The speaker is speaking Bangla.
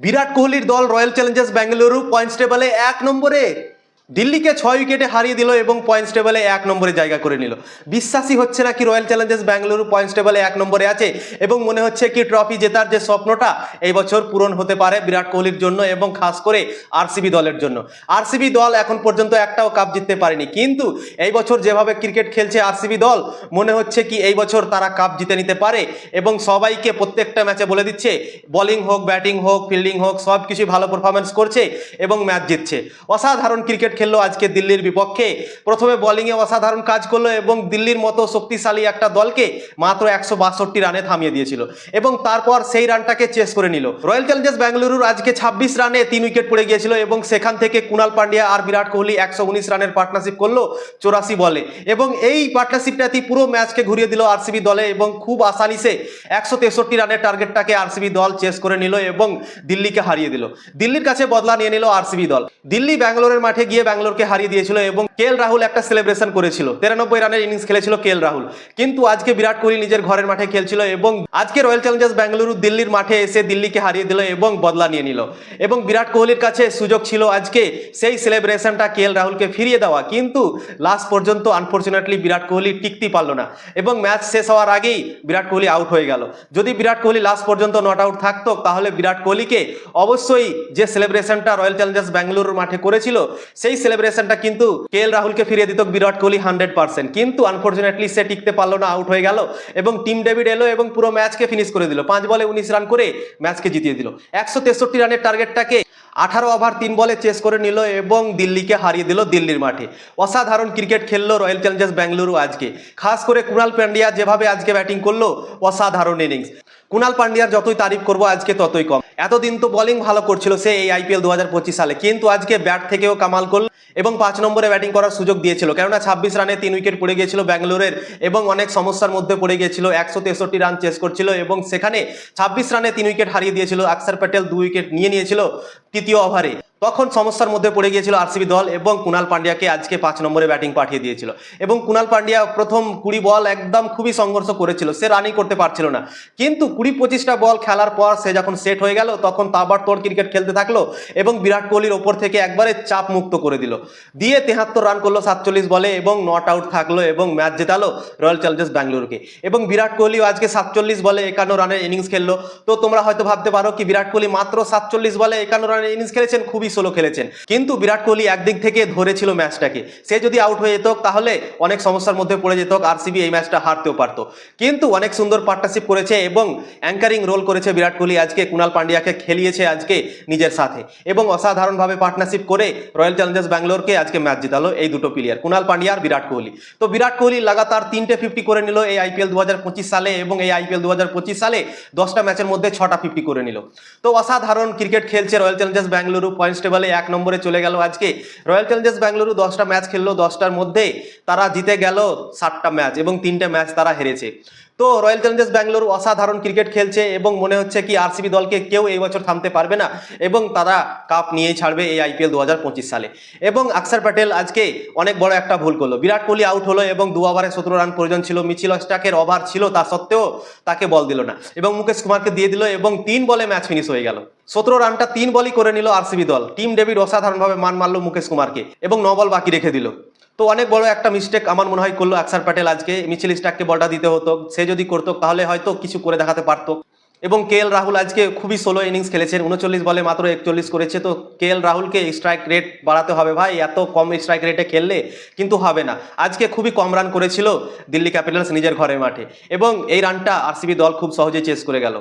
বিরাট কোহলির দল রয়্যাল চ্যালেঞ্জার্স ব্যাঙ্গালুরু পয়েন্টস টেবলে এক নম্বরে। দিল্লিকে ছয় উইকেটে হারিয়ে দিল এবং পয়েন্টস টেবলে এক নম্বরে জায়গা করে নিল। বিশ্বাসই হচ্ছে না কি রয়্যাল চ্যালেঞ্জার্স ব্যাঙ্গালুরু পয়েন্টস টেবলে এক নম্বরে আছে এবং মনে হচ্ছে কি ট্রফি জেতার যে স্বপ্নটা এই বছর পূরণ হতে পারে বিরাট কোহলির জন্য এবং খাস করে আরসিবি দলের জন্য। আরসিবি দল এখন পর্যন্ত একটাও কাপ জিততে পারেনি। কিন্তু এই বছর যেভাবে ক্রিকেট খেলছে আরসিবি দল, মনে হচ্ছে কি এই বছর তারা কাপ জিতে নিতে পারে এবং সবাইকে প্রত্যেকটা ম্যাচে বলে দিচ্ছে বোলিং হোক ব্যাটিং হোক ফিল্ডিং হোক সব কিছুই ভালো পারফরমেন্স করছে এবং ম্যাচ জিতছে। অসাধারণ ক্রিকেট খেললো আজকে দিল্লির বিপক্ষে। প্রথমে বোলিংয়ে অসাধারণ কাজ করল এবং দিল্লির মতো শক্তিশালী একটা দলকে মাত্র একশো বাষট্টি রানে থামিয়ে দিয়েছিল এবং তারপর সেই রানটাকে চেস করে নিল। রয়্যাল চ্যালেঞ্জার্স ব্যাঙ্গালুরুর আজকে ছাব্বিশ রানে তিন উইকেট পড়ে গিয়েছিল এবং সেখান থেকে কুণাল পান্ডিয়া আর বিরাট কোহলি একশো উনিশ রানের পার্টনারশিপ করল চৌরাশি বলে এবং এই পার্টনারশিপটাতেই পুরো ম্যাচকে ঘুরিয়ে দিল আরসিবি দলে এবং খুব আসানিসে একশো তেষট্টি রানের টার্গেটটাকে আরসিবি দল চেস করে নিল এবং দিল্লিকে হারিয়ে দিল। দিল্লির কাছে বদলা নিয়ে নিল আরসিবি দল। দিল্লি ব্যাঙ্গালোরের মাঠে গিয়ে ব্যাঙ্গালোরকে হারিয়ে দিয়েছিল এবং কেএল রাহুল একটা সেলিব্রেশন করেছিল। তিরানব্বই রানের ইনিংস খেলেছিল কেএল রাহুল। কিন্তু আজকে বিরাট কোহলি নিজের ঘরের মাঠে খেলছিল এবং আজকে রয়্যাল চ্যালেঞ্জার্স ব্যাঙ্গালুরু দিল্লির মাঠে এসে দিল্লিকে হারিয়ে দিল এবং বদলা নিয়ে নিল। এবং বিরাট কোহলির কাছে সুযোগ ছিল আজকে সেই সেলিব্রেশনটা কেএল রাহুলকে ফিরিয়ে দেওয়া। কিন্তু লাস্ট পর্যন্ত আনফর্চুনেটলি বিরাট কোহলি টিকতে পারল না এবং ম্যাচ শেষ হওয়ার আগেই বিরাট কোহলি আউট হয়ে গেল। যদি বিরাট কোহলি লাস্ট পর্যন্ত নট আউট থাকতো, তাহলে বিরাট কোহলিকে অবশ্যই যে সেলিব্রেশনটা রয়্যাল চ্যালেঞ্জার্স ব্যাঙ্গালুরুর মাঠে করেছিল, সেই সেলিব্রেশনটা কিন্তু কে এল রাহুলকে ফিরিয়ে দিত বিরাট কোহলি হান্ড্রেড পার্সেন্ট। কিন্তু আনফর্চুনেটলি সে টিকতে পারল না আউট হয়ে গেল এবং টিম ডেভিড এলো এবং পুরো ম্যাচকে ফিনিশ করে দিল। পাঁচ বলে উনিশ রান করে ম্যাচকে জিতিয়ে দিল। একশো তেষট্টি রানের টার্গেটটাকে আঠারো ওভার তিন বলে চেস করে নিল এবং দিল্লিকে হারিয়ে দিল দিল্লির মাঠে। অসাধারণ ক্রিকেট খেললো রয়্যাল চ্যালেঞ্জার্স ব্যাঙ্গালুরু আজকে। খাস করে কুণাল পান্ডিয়া যেভাবে আজকে ব্যাটিং করল, অসাধারণ ইনিংস কুণাল পান্ডিয়ার যতই তারিফ করব, আজকে ততই কম। এতদিন তো বোলিং ভালো করছিল সে এই আইপিএল দু হাজার পঁচিশ সালে। কিন্তু আজকে ব্যাট থেকেও কামাল করল এবং পাঁচ নম্বরে ব্যাটিং করার সুযোগ দিয়েছিল। কেননা ছাব্বিশ রানে তিন উইকেট পড়ে গিয়েছিল ব্যাঙ্গালোরের এবং অনেক সমস্যার মধ্যে পড়ে গিয়েছিল একশো তেষট্টি রান চেস করছিল এবং সেখানে ছাব্বিশ রানে তিন উইকেট হারিয়ে দিয়েছিল। আকসার প্যাটেল দু উইকেট নিয়ে নিয়েছিল তৃতীয় ওভারে তখন সমস্যার মধ্যে পড়ে গিয়েছিল আরসিবি দল এবং কুণাল পান্ডিয়াকে আজকে পাঁচ নম্বরে ব্যাটিং পাঠিয়ে দিয়েছিল। এবং কুণাল পান্ডিয়া প্রথম কুড়ি বল একদম খুবই সংঘর্ষ করেছিল, সে রানিং করতে পারছিল না। কিন্তু কুড়ি পঁচিশটা বল খেলার পর সে যখন সেট হয়ে গেল, তখন তাবার তোর ক্রিকেট খেলতে থাকল এবং বিরাট কোহলির ওপর থেকে একবারে চাপ মুক্ত করে দিল। দিয়ে তেহাত্তর রান করল সাতচল্লিশ বলে এবং নট আউট থাকল এবং ম্যাচ জেতালো রয়্যাল চ্যালেঞ্জার্স ব্যাঙ্গালোরকে। এবং বিরাট কোহলিও আজকে সাতচল্লিশ বলে একান্ন রানের ইনিংস খেললো। তো তোমরা হয়তো ভাবতে পারো কি বিরাট কোহলি মাত্র সাতচল্লিশ বলে একান্ন রানের ইনিংস খেলেছেন? খুবই স্লো খেলেছেন। কিন্তু বিরাট কোহলি একদিক থেকে ধরেছিল ম্যাচটাকে। সে যদি আউট হয়ে যেত, তাহলে অনেক সমস্যার মধ্যে পড়ে যেত আরসিবি এই ম্যাচটা হারতেও পারতো। কিন্তু অনেক সুন্দর পার্টনারশিপ করেছে এবং অ্যাঙ্কারিং রোল করেছে বিরাট কোহলি আজকে। কুণাল পান্ডিয়াকে খেলিয়েছে আজকে নিজের সাথে। এবং অসাধারণভাবে পার্টনারশিপ করে রয়্যাল চ্যালেঞ্জার্স ব্যাঙ্গালোরকে আজকে ম্যাচ জিতালো এই দুটো প্লেয়ার কুণাল পান্ডিয়া আর বিরাট কোহলি। তো বিরাট কোহলি লাগাতার তিনটে ফিফটি করে নিল এই আইপিএল দু হাজার পঁচিশ সালে এবং এই আইপিএল দু হাজার পঁচিশ সালে দশটা ম্যাচের মধ্যে ছটা ফিফটি করে নিল। তো অসাধারণ ক্রিকেট খেলছে রয়্যাল চ্যালেঞ্জার্স ব্যাঙ্গালুরু পয়েন্টস টেবলে এক নম্বরে চলে গেল আজকে। রয়্যাল চ্যালেঞ্জার্স ব্যাঙ্গালুরু দশটা ম্যাচ খেললো, দশটার মধ্যে তারা জিতে গেল সাতটা ম্যাচ এবং তিনটে ম্যাচ তারা হেরেছে। তো রয়্যাল চ্যালেঞ্জার্স ব্যাঙ্গালোর অসাধারণ ক্রিকেট খেলছে এবং মনে হচ্ছে কি আরসিবি দলকে কেউ এই বছর থামতে পারবে না এবং তারা কাপ নিয়েই ছাড়বে এই আইপিএল দু হাজার পঁচিশ সালে। এবং আকসার প্যাটেল আজকে অনেক বড় একটা ভুল করল। বিরাট কোহলি আউট হলো এবং দু ওভারে সতেরো রান প্রয়োজন ছিল। মিছিল স্টাকের ওভার ছিল, তা সত্ত্বেও তাকে বল দিল না। এবং মুকেশ কুমারকে দিয়ে দিল এবং তিন বলে ম্যাচ ফিনিশ হয়ে গেল। সতেরো রানটা তিন বলই করে নিল আরসিবি দল। টিম ডেভিড অসাধারণভাবে মান মারলো মুকেশ কুমারকে এবং ন বল বাকি রেখে দিল। তো অনেক বড় একটা মিস্টেক আমার মনে হয় করল আকসার প্যাটেল আজকে। মিছিল স্টাককে বলটা দিতে হতো। সে যদি করতো, তাহলে হয়তো কিছু করে দেখাতে পারতো। এবং কে রাহুল আজকে খুবই সোলো ইনিংস খেলেছেন, উনচল্লিশ বলে মাত্র একচল্লিশ করেছে। তো কে রাহুলকে স্ট্রাইক রেট বাড়াতে হবে ভাই, এত কম স্ট্রাইক রেটে খেললে কিন্তু হবে না। আজকে খুবই কম রান করেছিল দিল্লি ক্যাপিটালস নিজের ঘরের মাঠে। এবং এই রানটা আরসিবি দল খুব সহজেই চেস করে গেল।